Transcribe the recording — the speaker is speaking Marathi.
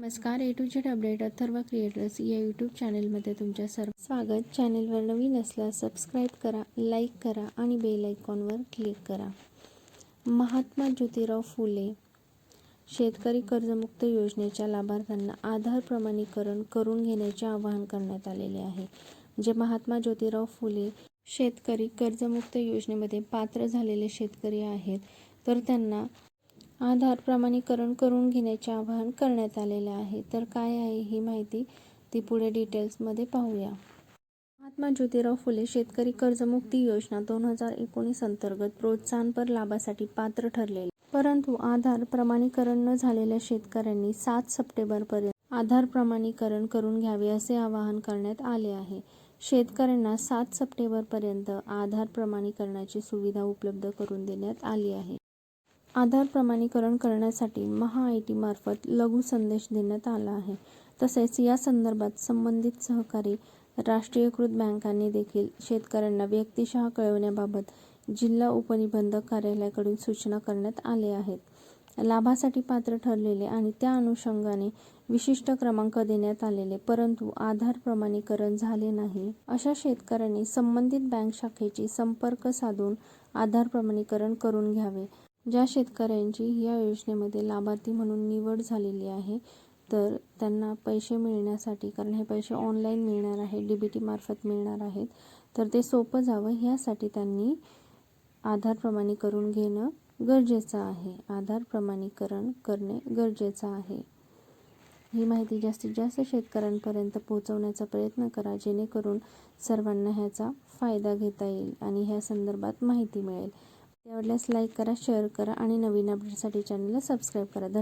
नमस्कार A to Z update Atharva creators या यूट्यूब चॅनलमध्ये तुमच्या सर्व स्वागत. चॅनलवर नवीन असल्यास सबस्क्राईब करा लाईक करा आणि बेल आयकॉनवर क्लिक करा. महात्मा ज्योतिराव फुले शेतकरी कर्जमुक्त योजनेच्या लाभार्थ्यांना आधार प्रमाणीकरण करून घेण्याचे आवाहन करण्यात आलेले आहे. जे महात्मा ज्योतिराव फुले शेतकरी कर्जमुक्त योजनेमध्ये पात्र झालेले शेतकरी आहेत तर त्यांना आधार प्रमाणीकरण करून घेण्याचे आवाहन करण्यात आलेले आहे. तर काय आहे ही माहिती ती पुढे डिटेल्समध्ये पाहूया. महात्मा ज्योतिराव फुले शेतकरी कर्जमुक्ती योजना दोन हजार एकोणीस अंतर्गत प्रोत्साहनपर लाभासाठी पात्र ठरलेले. परंतु आधार प्रमाणीकरण न झालेल्या शेतकऱ्यांनी सात सप्टेंबरपर्यंत आधार प्रमाणीकरण करून घ्यावे असे आवाहन करण्यात आले आहे. शेतकऱ्यांना सात सप्टेंबरपर्यंत आधार प्रमाणीकरणाची सुविधा उपलब्ध करून देण्यात आली आहे. आधार प्रमाणीकरण करण्यासाठी महा आय टी मार्फत लघु संदेश देण्यात आला आहे. तसेच या संदर्भात संबंधित सहकारी राष्ट्रीयकृत बँकांनी देखील शेतकऱ्यांना व्यक्तिशः कळवण्याबाबत जिल्हा उपनिबंधक कार्यालयाकडून सूचना करण्यात आल्या आहेत. लाभासाठी पात्र ठरलेले आणि त्या अनुषंगाने विशिष्ट क्रमांक देण्यात आलेले परंतु आधार प्रमाणीकरण झाले नाही. अशा शेतकऱ्यांनी संबंधित बँक शाखेची संपर्क साधून आधार प्रमाणीकरण करून घ्यावे. ज्या शेतकऱ्यांची या योजनेमध्ये लाभार्थी म्हणून निवड झालेली आहे तर त्यांना पैसे मिळण्यासाठी कारण हे पैसे ऑनलाईन मिळणार आहे डी बी टी मार्फत मिळणार आहेत तर ते सोपं जावं ह्यासाठी त्यांनी आधार प्रमाणीकरण घेणं गरजेचं आहे. आधार प्रमाणीकरण करणे गरजेचं आहे. ही माहिती जास्तीत जास्त शेतकऱ्यांपर्यंत पोहोचवण्याचा प्रयत्न करा जेणेकरून सर्वांना ह्याचा फायदा घेता येईल आणि ह्या संदर्भात माहिती मिळेल. आवडल्यास लाईक करा शेअर करा आणि नवीन अपडेटसाठी चॅनलला सबस्क्राईब करा. धन्यवाद.